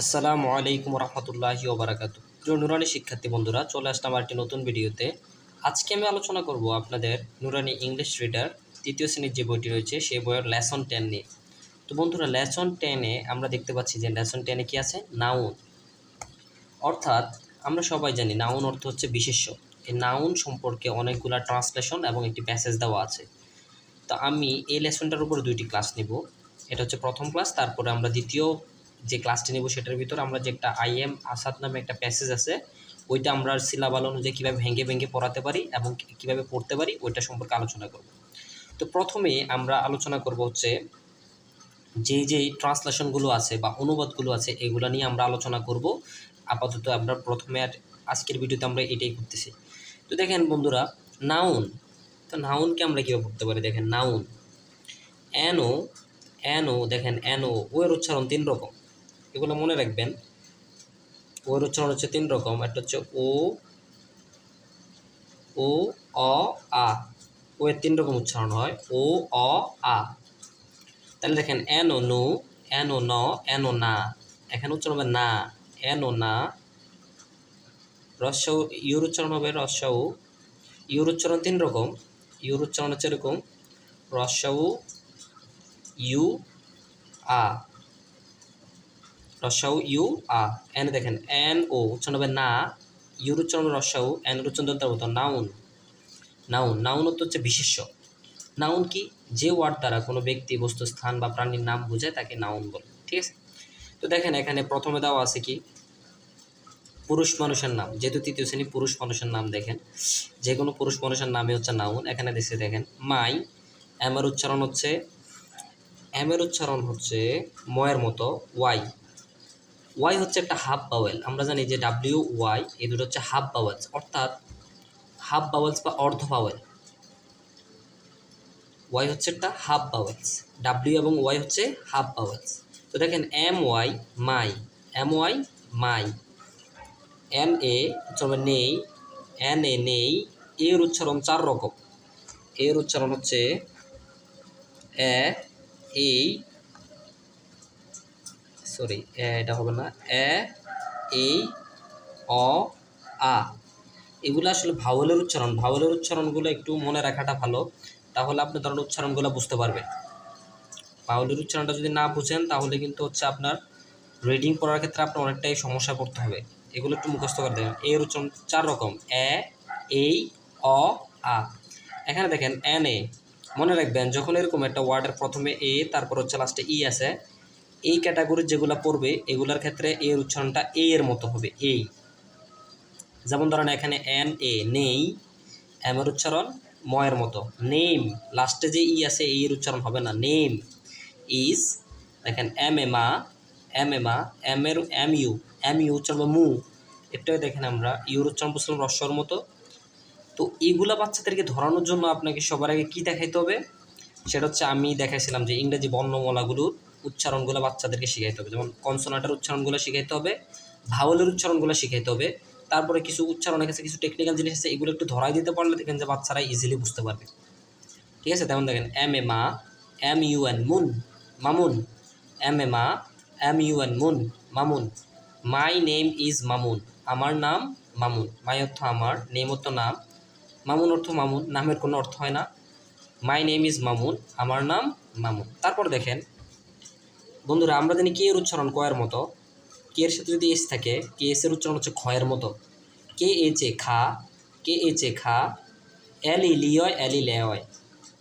আসসালামু আলাইকুম রহমতুল্লাহি ওবরাকাতু প্রিয় নুরানি শিক্ষার্থী বন্ধুরা, চলে আসলাম একটি নতুন ভিডিওতে। আজকে আমি আলোচনা করব আপনাদের নুরানি ইংলিশ রিডার তৃতীয় শ্রেণির যে বইটি রয়েছে সেই বইয়ের লেসন টেন নিয়ে। তো বন্ধুরা, লেসন টেনে আমরা দেখতে পাচ্ছি যে লেসন টেনে কি আছে? নাউন। অর্থাৎ আমরা সবাই জানি নাউন অর্থ হচ্ছে বিশেষ্য। এই নাউন সম্পর্কে অনেকগুলা ট্রান্সলেশন এবং একটি প্যাসেজ দেওয়া আছে। তো আমি এই লেসনটার উপর দুইটি ক্লাস নিব। এটা হচ্ছে প্রথম ক্লাস, তারপরে আমরা দ্বিতীয় যে ক্লাসটি নেব সেটার ভিতর আমরা যে একটা আই এম আসাদ নামে একটা প্যাসেজ আছে, ওইটা আমরা সিলাবাল অনুযায়ী কীভাবে ভেঙে ভেঙে পড়াতে পারি এবং কীভাবে পড়তে পারি, ওইটা সম্পর্কে আলোচনা করব। তো প্রথমে আমরা আলোচনা করব হচ্ছে যে যেই ট্রান্সলেশনগুলো আছে বা অনুবাদগুলো আছে, এগুলো নিয়ে আমরা আলোচনা করব। আপাতত আমরা প্রথমে আর আজকের ভিডিওতে আমরা এটাই করতেছি। তো দেখেন বন্ধুরা নাউন তো নাউনকে আমরা কীভাবে পড়তে পারি? দেখেন নাউন অ্যানো অ্যানো দেখেন অ্যানো ওয়ের উচ্চারণ তিন রকম। এগুলো মনে রাখবেন। ওর উচ্চারণ হচ্ছে তিন রকম। একটা হচ্ছে ও ও, অ, আ। ওয়ের তিন রকম উচ্চারণ হয়। ও, অ, আ। তাহলে দেখেন, এনো নো ও ন, এনো না। এখানে উচ্চারণ হবে না। এনো না। রস্য ইউর উচ্চারণ হবে রস্য ইউর উচ্চারণ তিন রকম। ইউর উচ্চারণ হচ্ছে এরকম রস্য ইউ, আ। রস্যাউ ইউ আ, এন দেখেন, এন ও, উচ্চারণ হবে না, ইউর উচ্চারণ রস্যাউ এন উচ্চারণ নাউন। নাউন নাউন হচ্ছে বিশেষ্য। নাউন কি? যে ওয়ার্ড দ্বারা কোনো ব্যক্তি, বস্তু, স্থান বা প্রাণীর নাম বোঝায়, তাকে নাউন বলে, ঠিক আছে? তো দেখেন, এখানে প্রথমে দেওয়া আছে কি? পুরুষ মানুষের নাম, যেহেতু তৃতীয় শ্রেণি পুরুষ মানুষের নাম দেখেন, যে কোনো পুরুষ মানুষের নামে হচ্ছে নাউন। এখানে দেশে দেখেন, মাই এমের উচ্চারণ হচ্ছে এমের উচ্চারণ হচ্ছে ময়ের মতো, ওয়াই। ওয়াই হচ্ছে একটা হাফ বাওয়েল আমরা জানি যে ডাব্লিউ ওয়াই এই দুটো হচ্ছে হাফ বাওয়েলস অর্থাৎ হাফ বাওয়েলস বা অর্ধ বাওয়েল ওয়াই হচ্ছে একটা হাফ বাওয়েলস ডাব্লিউ এবং ওয়াই হচ্ছে হাফ বাওয়েলস তো দেখেন M Y my M Y my N A উচ্চারণ নেই। এন এ নেই। এর উচ্চারণ চার রকম। এর উচ্চারণ হচ্ছে এ, এই সরি এটা হবে না। এ এই অ, আ। এগুলো আসলে ভাওয়েলের উচ্চারণ। ভাওয়েলের উচ্চারণগুলো একটু মনে রাখাটা ভালো, তাহলে আপনি ধরেন উচ্চারণগুলো বুঝতে পারবেন। ভাওয়েলের উচ্চারণটা যদি না বুঝেন, তাহলে কিন্তু হচ্ছে আপনার রিডিং পড়ার ক্ষেত্রে আপনার অনেকটাই সমস্যা পড়তে হবে। এগুলো একটু মুখস্থ করে দেবেন এর উচ্চারণ চার রকম। এ এই অ, আ। এখানে দেখেন এন এ মনে রাখবেন, যখন এরকম একটা ওয়ার্ডের প্রথমে এ, তারপর হচ্ছে লাস্টে ই আছে এই ক্যাটাগরির যেগুলো পড়বে, এগুলোর ক্ষেত্রে এর উচ্চারণটা এ এর মতো হবে এই যেমন ধরেন এখানে এন এ নেই এমের উচ্চারণ ময়ের মতো। নেম লাস্টে যে ই আছে এই এর উচ্চারণ হবে না। নেম ইজ দেখেন এম এ মা এম এ মা এম এর এম ইউ এম ইউ উচ্চারণ মু। এটাই দেখেন আমরা ইউর উচ্চারণ বুঝলাম রস্যর মতো। তো এইগুলা বাচ্চাদেরকে ধরানোর জন্য আপনাকে সবার আগে কী দেখাইতে হবে? সেটা হচ্ছে আমি দেখাইছিলাম যে ইংরেজি বর্ণমালাগুলোর উচ্চারণগুলো বাচ্চাদেরকে শিখাইতে হবে। যেমন কনসোনাটার উচ্চারণগুলো শিখাইতে হবে ভাওয়ালের উচ্চারণগুলো শিখাইতে হবে, তারপরে কিছু উচ্চারণের কাছে কিছু টেকনিক্যাল জিনিস আছে, এগুলো একটু ধরাই দিতে পারলে দেখেন যে বাচ্চারা ইজিলি বুঝতে পারবে। ঠিক আছে? তেমন দেখেন, এম এ মা, এম ইউ এন মুন, মামুন, এম এ মা, M U N moon, Mamun, my name is Mamun, আমার নাম মামুন, মাই অর্থ আমার, নেম অর্থ নাম, মামুন অর্থ মামুন, নামের কোনো অর্থ হয় না, মাই নেম ইজ মামুন, আমার নাম মামুন। তারপর দেখেন বন্ধুরা আমরা জানি কে এর উচ্চারণ কয়ের মতো কে এর সাথে যদি এস থাকে কে এস এর উচ্চারণ হচ্ছে ক্ষয়ের মতো কে এ চে খা কে এ চে খা এল ই লিয় এল ই লেয়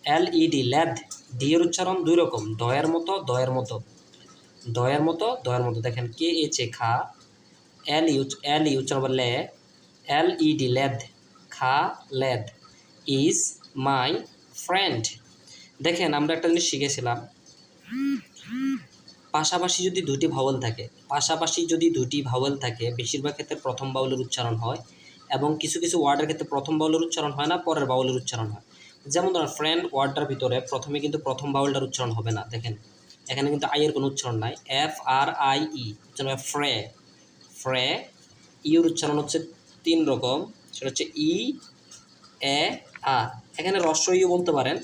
এল ই ডি ল্যাদ ডি এর উচ্চারণ দুই রকম দয়ের মতো দয়ের মতো দয়ের মতো দয়ের মতো দেখেন কে এ চে খা এল ই এল ই উচ্চারণ লে এল ই ডি লেদ খা লেদ ইজ মাই ফ্রেন্ড দেখেন আমরা একটা জিনিস শিখেছিলাম পাশাপাশি যদি দুটি ভাওয়েল থাকে, পাশাপাশি যদি দুটি ভাওয়েল থাকে, বেশিরভাগ ক্ষেত্রে প্রথম বাউলের উচ্চারণ হয় এবং কিছু কিছু ওয়ার্ডের ক্ষেত্রে প্রথম বাউলের উচ্চারণ হয় না, পরের বাউলের উচ্চারণ হয়। যেমন ধরেন ফ্রেন্ড ওয়ার্ডটার ভিতরে প্রথমে কিন্তু প্রথম বাউলটার উচ্চারণ হবে না, দেখেন। এখানে কিন্তু আইয়ের কোনো উচ্চারণ নাই। এফ আর আই ই উচ্চারণ ফ্রে ফ্রে ইউর উচ্চারণ হচ্ছে তিন রকম, সেটা হচ্ছে ই এ আ এখানে রস্য ইউ বলতে পারেন।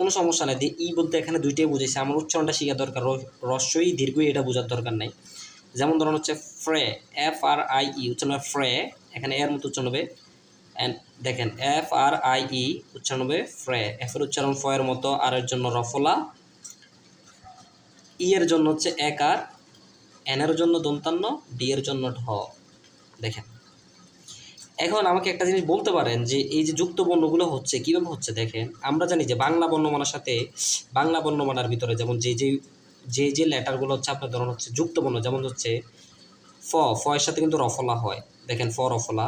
কোনো সমস্যা নেই। ই বলতে এখানে দুইটাই বুঝেছে আমার উচ্চারণটা শেখা দরকার। রস্যই দীর্ঘই এটা বোঝার দরকার নাই। যেমন ধরুন হচ্ছে ফ্রে এফ আর আই ই উচ্চারণ হবে ফ্রে। এখানে এর মতো উচ্চারণ হবে। অ্যান্ড দেখেন এফ আর আই ই উচ্চারণ হবে ফ্রে। এফ এর উচ্চারণ ফ এর মতো, আর এর জন্য রফলা। ই এর জন্য হচ্ছে এক আর। এন এর জন্য দন্তান্ন ডি এর জন্য ঢ। দেখেন। এখন আমাকে একটা জিনিস বলতে পারেন যে এই যে যুক্ত বর্ণগুলো হচ্ছে, কীভাবে হচ্ছে দেখেন? আমরা জানি যে বাংলা বর্ণমালার সাথে, বাংলা বর্ণমালার ভিতরে যেমন যে যে যে যে লেটারগুলো হচ্ছে আপনার ধরুন হচ্ছে যুক্ত বর্ণ, যেমন হচ্ছে ফ ফ এর সাথে কিন্তু রফলা হয়। দেখেন ফ, রফলা।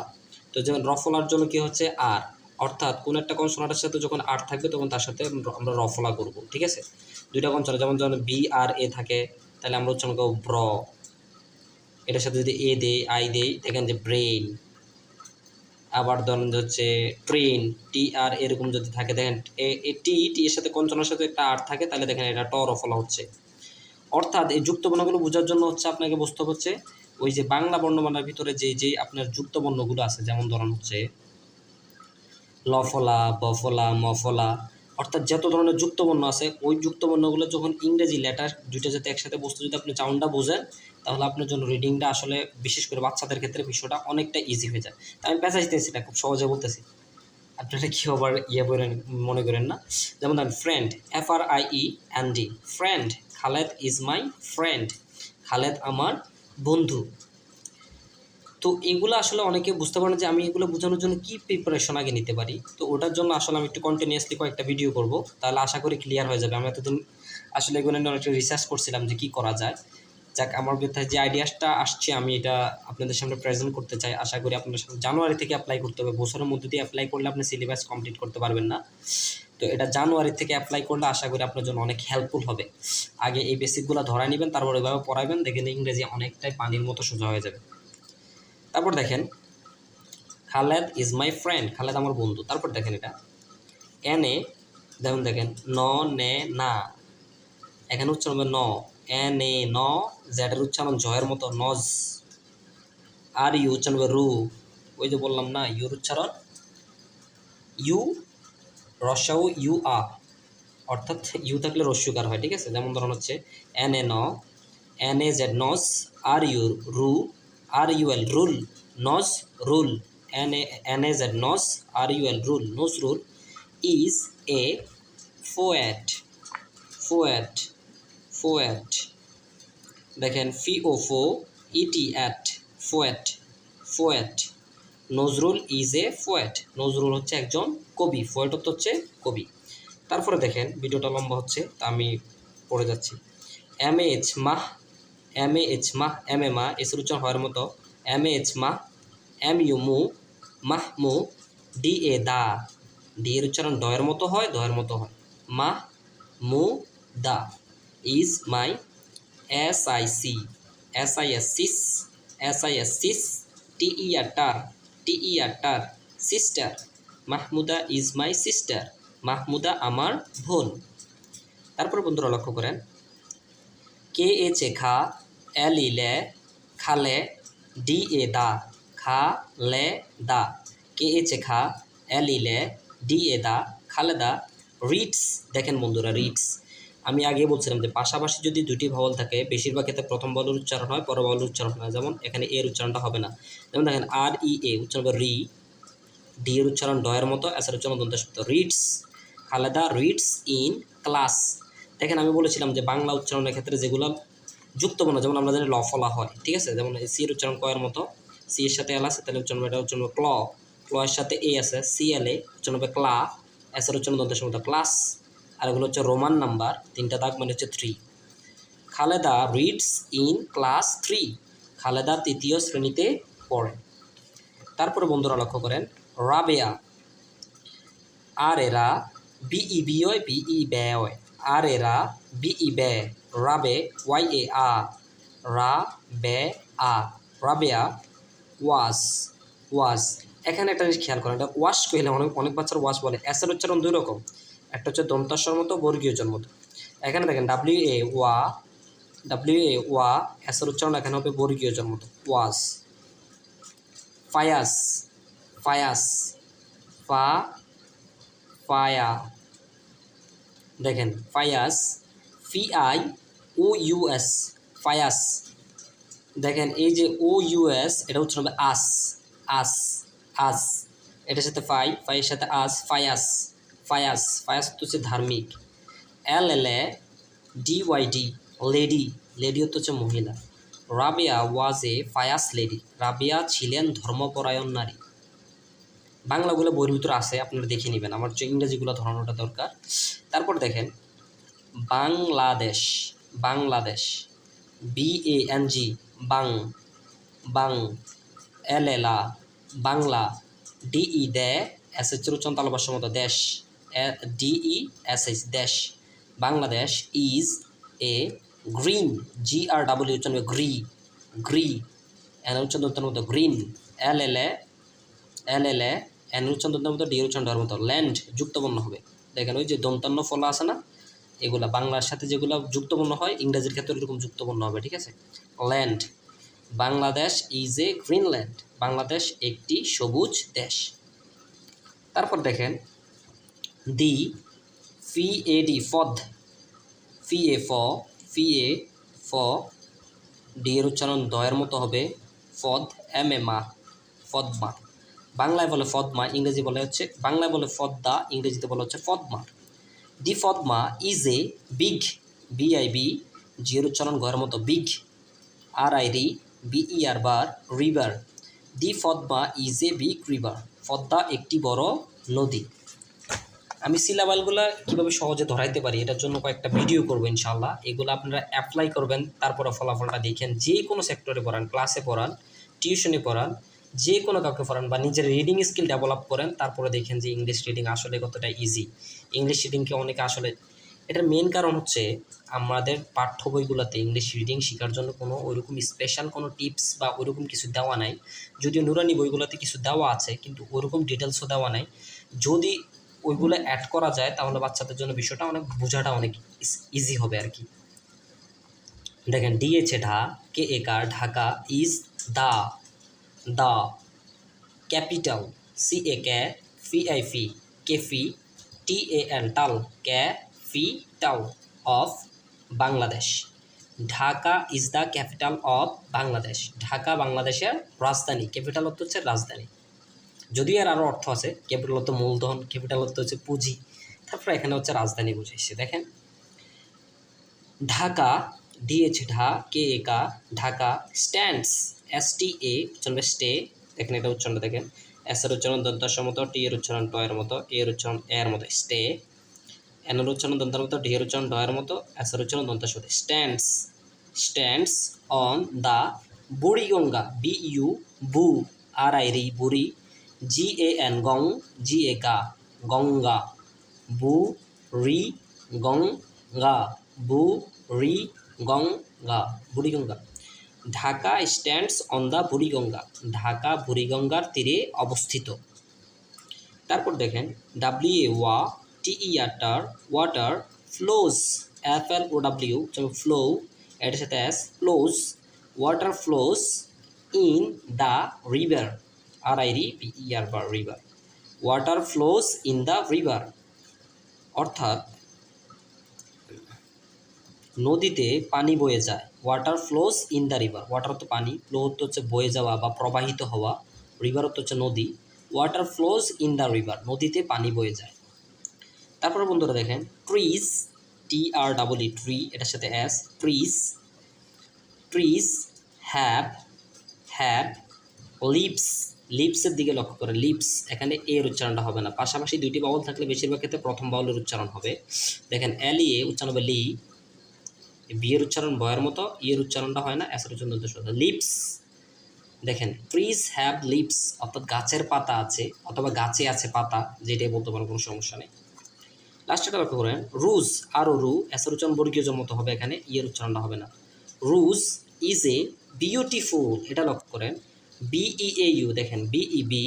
তো যেমন রফলার জন্য কি হচ্ছে? আর। অর্থাৎ কোন একটা কনসোনান্টের সাথে যখন আর থাকবে, তখন তার সাথে আমরা রফলা করব, ঠিক আছে? দুইটা কনসোনান্ট যেমন যেমন বি আর এ থাকে, তাহলে আমরা করব ব্র এটার সাথে যদি এ দেই, আই দেই, দেখেন যে ব্রেইন। আবার ধরেন হচ্ছে ট্রেন টি আর এরকম যদি থাকে, দেখেন টি টি এর সাথে কঞ্চনার সাথে একটা আর থাকে, তাহলে দেখেন এটা টর রফলা হচ্ছে। অর্থাৎ এই যুক্ত বর্ণগুলো বোঝার জন্য হচ্ছে আপনাকে বুঝতে হচ্ছে, ওই যে বাংলা বর্ণমালার ভিতরে যে যে আপনার যুক্ত বর্ণগুলো আছে, যেমন ধরেন হচ্ছে লফলা বফলা মফলা অর্থাৎ যত ধরনের যুক্ত বর্ণ আছে, ওই যুক্ত বর্ণগুলো যখন ইংরেজি লেটার দুইটা যাতে একসাথে বসতে যদি আপনি চাউন্ডটা বোঝেন, তাহলে আপনার জন্য রিডিংটা আসলে বিশেষ করে বাচ্চাদের ক্ষেত্রে বিষয়টা অনেকটা ইজি হয়ে যায়। তাই আমি পেঁচা দিতেছি না, খুব সহজে বলতেছি। আপনারা কি আবার ইয়ে করেন মনে করেন না? যেমন ধরেন friend F R I E N D friend Khaled is my friend Khaled আমার বন্ধু। তো এগুলো আসলে অনেকে বুঝতে পারেন যে আমি এগুলো বোঝানোর জন্য কী প্রিপারেশন আগে নিতে পারি। তো ওটার জন্য আসলে আমি একটু কন্টিনিউয়াসলি কয়েকটা ভিডিও করব। তাহলে আশা করি ক্লিয়ার হয়ে যাবে। আমি এতদিন আসলে এগুলো নিয়ে অনেকটা রিসার্চ করছিলাম যে কী করা যায়। যাক, আমার ভিতরে যে আইডিয়াসটা আসছে, আমি এটা আপনাদের সামনে প্রেজেন্ট করতে চাই। আশা করি আপনাদের সামনে জানুয়ারি থেকে অ্যাপ্লাই করতে হবে। বছরের মধ্যে দিয়ে অ্যাপ্লাই করলে আপনি সিলেবাস কমপ্লিট করতে পারবেন না। তো এটা জানুয়ারি থেকে অ্যাপ্লাই করলে আশা করি আপনার জন্য অনেক হেল্পফুল হবে। আগে এই বেসিকগুলো ধরায় নেবেন, তারপর ওইভাবে পড়াবেন। দেখেন ইংরেজি অনেকটাই পানির মতো সোজা হয়ে যাবে। তারপর দেখেন, Khaled is my friend Khaled আমার বন্ধু। তারপর দেখেন এটা। এন এ, দেখুন ন, নে, না। এখানে উচ্চারণ হবে ন। এন এ, ন জেডের উচ্চারণ, জয়ের মতো, নজ। আর ইউ উচ্চারণ হবে রু। ওই যে বললাম না, ইউর উচ্চারণ? ইউ, রসাউ, ইউ আ। অর্থাৎ ইউ থাকলে রস্যকার হয়, ঠিক আছে? যেমন ধরুন হচ্ছে, এন এ, ন, এন এ জেড নজ। আর ইউ রু। R U L rule Nazrul N N A Z নজ R U L rule Nazrul is a poet poet poet দেখেন ফি ও ফো E T at poet poet Nazrul is a poet Nazrul হচ্ছে একজন কবি poet হচ্ছে কবি। তারপরে দেখেন ভিডিওটা লম্বা হচ্ছে, তা আমি পড়ে যাচ্ছি। এম এইচ মাহ এম এ এইচ মাহ এম এ মা এসের উচ্চারণ হওয়ার মতো এম এ এইচ মাহ এম ইউ মু মাহ মু, ডি এ দা। ডি এর উচ্চারণ ডয়ের মতো হয়, দয়ের মতো হয়। Mahmuda is my S I C. S I S cis, S I S cis, T E R টার, টি ই আর টার sister. Mahmuda is my sister, Mahmuda আমার বোন। তারপর বন্ধুরা লক্ষ্য করেন। কে এ চে খা এল লে খালে ডি এ দা, খা লে দা, কে এ চে খা এল লে ডি এ দা খালেদা রিডস দেখেন বন্ধুরা রিডস আমি আগে বলছিলাম যে পাশাপাশি যদি দুটি ভাওয়াল থাকে, বেশিরভাগ ক্ষেত্রে প্রথম বলের উচ্চারণ হয় পর বলের উচ্চারণ হয়। যেমন এখানে এর উচ্চারণটা হবে না। যেমন দেখেন, আর ই এ উচ্চারণ রি। ডি এর উচ্চারণ ডয়ের মতো এসের উচ্চারণ দন্ত শব্দ reads Khaleda reads in class. দেখেন, আমি বলেছিলাম যে বাংলা উচ্চারণের ক্ষেত্রে যেগুলো যুক্ত বর্ণ যেমন আমরা জানি ল ফলা হয় ঠিক আছে? যেমন সি এর উচ্চারণ কয়ের মতো, সি এর সাথে এল আছে, তাহলে উচ্চারণ এটা উচ্চারণ ক্ল ক্ল এর সাথে এ আছে, সি এল এ, উচ্চারণ হবে ক্লা, এস এর উচ্চারণ দন্তের মতো ক্লাস, আর এগুলো হচ্ছে রোমান নাম্বার, তিনটা দাগ মানে হচ্ছে three. Khaleda reads in class three, Khaleda তৃতীয় শ্রেণীতে পড়ে। তারপরে বন্ধুরা লক্ষ্য করেন, রাবেয়া আর এরা বিই বিওয় বিই, ব্যয় আর এরা বিই বে রাবে ওয়াই এ আ রা বে আ রাবেয়া ওয়াস ওয়াস এখানে একটা জিনিস খেয়াল করেন, এটা ওয়াশ কহিলে অনেক অনেক বাচ্চার ওয়াশ বলে। এসের উচ্চারণ দুই রকম। একটা হচ্ছে দন্তাস্বর মতো, বর্গীয় জন্ম এখানে দেখেন ডাব্লিউ এ ওয়া ডাব্লিউ এ ওয়া এসের উচ্চারণ এখানে হবে বর্গীয় জন্ম ওয়াস ফায়াস ফায়াস ফা ফায়া দেখেন ফায়াস ফি আই ও ইউএস ফায়াস। দেখেন, এই যে ও ইউএস এটা উচ্চারণ হবে আস। আস আস। এটার সাথে ফাই, ফাইয়ের সাথে আস, ফায়াস। ফায়াস ফায়াস হচ্ছে ধার্মিক। L L A, D Y D, lady. Lady হচ্ছে হচ্ছে মহিলা। Rabia was a pious lady. Rabia ছিলেন ধর্মপরায়ণ নারী। বাংলাগুলো বইয়ের ভিতরে আছে, আপনারা দেখে নেবেন। আমার যে ইংরেজিগুলো ধরানোটা দরকার। তারপর দেখেন, Bangladesh. Bangladesh. B A N G বাং বাং, এল, এলা বাংলা ডিই দে এস এইচ উচ্চারণ তালবাসর মতো দেশ। ডিই এস এইচ দেশ। Bangladesh is a green G R W হবে গ্রি গ্রি এন উচ্চারণ মতো green L L A L L A N উচ্চারণ মতো ডি উচ্চারণ মতো ল্যান্ড যুক্তবর্ণ হবে। দেখেন ওই যে দন্তান্ন ফলা আছে না? এগুলা, বাংলার সাথে যেগুলো যুক্তপূর্ণ হয়, ইংরেজির ক্ষেত্রে এরকম যুক্তপূর্ণ হবে, ঠিক আছে? Land Bangladesh is a green land Bangladesh একটি সবুজ দেশ। তারপর দেখেন দি ফি এ ডি ফদ ফি এ ফ ফি এ ফ ডি এর উচ্চারণ দয়ের মতো হবে ফদ এম এ মা ফদমা বাংলায় বলে ফদমা ইংরেজি বলে হচ্ছে, বাংলায় বলে ফদ ফদ্দা ইংরেজিতে বলে হচ্ছে Padma the Padma is a big B I B জিওর উচ্চারণ গয়ের মতো বিগ আর আই রি V E R bar river the Padma is a big river Padma একটি বড় নদী। আমি সিলাবালগুলো কীভাবে সহজে ধরাইতে পারি, এটার জন্য কয়েকটা ভিডিও করব ইনশাল্লাহ এগুলো আপনারা অ্যাপ্লাই করবেন, তারপরে ফলাফলটা দেখেন। যে কোনো সেক্টরে পড়ান ক্লাসে পড়ান টিউশনে পড়ান যে কোনো কাউকে পড়ান বা নিজের রিডিং স্কিল ডেভেলপ করেন তারপরে দেখেন যে ইংলিশ রিডিং আসলে কতটা ইজি ইংলিশ রিডিংকে অনেকে আসলে এটার মেন কারণ হচ্ছে আমাদের পাঠ্য বইগুলোতে ইংলিশ রিডিং শেখার জন্য কোনো ওইরকম স্পেশাল কোনো টিপস বা ওইরকম কিছু দেওয়া নাই যদিও নুরানি বইগুলোতে কিছু দেওয়া আছে কিন্তু ওইরকম ডিটেলসও দেওয়া নাই যদি ওইগুলো অ্যাড করা যায় তাহলে বাচ্চাদের জন্য বিষয়টা অনেক বোঝাটা অনেক ইজি হবে আর কি দেখেন ডিএচে ঢা K A car Dhaka is the the capital C A K P I P কেফি T A L টাল capital of Bangladesh Dhaka is the capital of Bangladesh Dhaka বাংলাদেশের রাজধানী ক্যাপিটাল অর্থ হচ্ছে রাজধানী। যদিও এর আরও অর্থ আছে ক্যাপিটাল অর্থ মূলধন ক্যাপিটাল অর্থ হচ্ছে পুঁজি। তারপরে এখানে হচ্ছে রাজধানী বুঝেছে দেখেন। ঢাকা ডিএচ ঢা কে এ কা Dhaka stands S T A উচ্চারণ স্টে দেখেন এটা উচ্চারণটা দেখেন। এস এর উচ্চারণ দন্তার মতো টি এর উচ্চারণ ট এর মতো এ এর উচ্চারণ এর মতো স্টে এন এর উচ্চারণ দন্তার মতো ডি এর উচ্চারণ ড এর মতো এস এর উচ্চারণ দন্তার সাথে stands stands on the Buriganga B U বু আর আই রি বুড়ি জি এ এন গং জি এ গা গঙ্গা বু রি Ganga Buriganga Buriganga Dhaka stands on the Buriganga. Dhaka বুড়িগঙ্গার তীরে অবস্থিত। তারপর দেখেন, ডাব্লিউ এ ওয়া আটার, water flows F L O W, যেমন ফ্লো এটার সাথে S flows water flows in the river, R I রি E R bar river. Water flows in the river. অর্থাৎ নদীতে পানি বয়ে যায়। Water flows in the river water তো পানি ফ্লো হচ্ছে বয়ে যাওয়া বা প্রবাহিত হওয়া। রিভার হচ্ছে নদী। Water flows in the river নদীতে পানি বয়ে যায়। তারপরে বন্ধুরা দেখেন trees T R double E tree এটার সাথে S trees trees have have leaves লিপসের দিকে লক্ষ্য করে। লিপস এখানে এর উচ্চারণটা হবে না। পাশাপাশি দুইটি বাউল থাকলে বেশিরভাগ ক্ষেত্রে প্রথম বাউলের উচ্চারণ হবে। দেখেন এল এ উচ্চারণ হবে লি বিয়ের উচ্চারণ বয়ের মতো, ইয়ের উচ্চারণটা হয় না এসের উচ্চারণ লিপস। দেখেন ট্রিজ হ্যাভ লিপস অর্থাৎ গাছের পাতা আছে, অথবা গাছে আছে পাতা, যেটাই বলতে পারেন কোনো সমস্যা নেই। লাস্টটা লক্ষ্য করেন রুজ আরও রু এসের উচ্চারণ বর্গীয় মতো হবে এখানে, ইয়ের উচ্চারণটা হবে না। রুজ ইজ এ বিউটিফুল এটা লক্ষ্য করেন বিই এ ইউ দেখেন বিই বি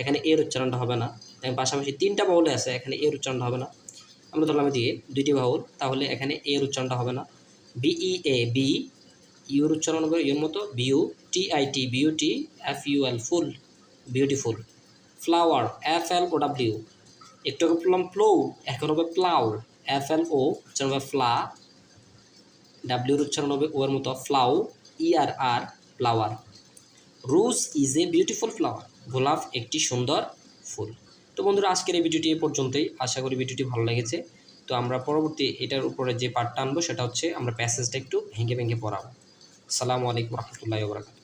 এখানে এর উচ্চারণটা হবে না। দেখেন, পাশাপাশি তিনটা বাউলে আছে, এখানে এর উচ্চারণটা হবে না। আমরা ধরলাম দিয়ে দুইটি বাউল তাহলে এখানে এর উচ্চারণটা হবে না। বিই এ বি ইউর উচ্চারণ হবে ইউর মতো বিউ T I T beauty F U L full beautiful flower F L O W একটু আগে বললাম প্লো এখন হবে প্লাউ এফ এল ও উচ্চারণ হবে ফ্লা ডাব্লিউর উচ্চারণ হবে ও এর মতো ফ্লাউ E R R flower rose is a beautiful flower গোলাপ একটি সুন্দর ফুল। তো বন্ধুরা, আজকের এই ভিডিওটি এ পর্যন্তই। আশা করি ভিডিওটি ভালো লেগেছে। তো আমরা পরবর্তী এটার উপরে যে পার্টটা আনব সেটা হচ্ছে আমরা প্যাসেজটা একটু ভেঙে ভেঙে পড়াবো। সালামু আলাইকুম রহমতুল্লাহ বরাকাত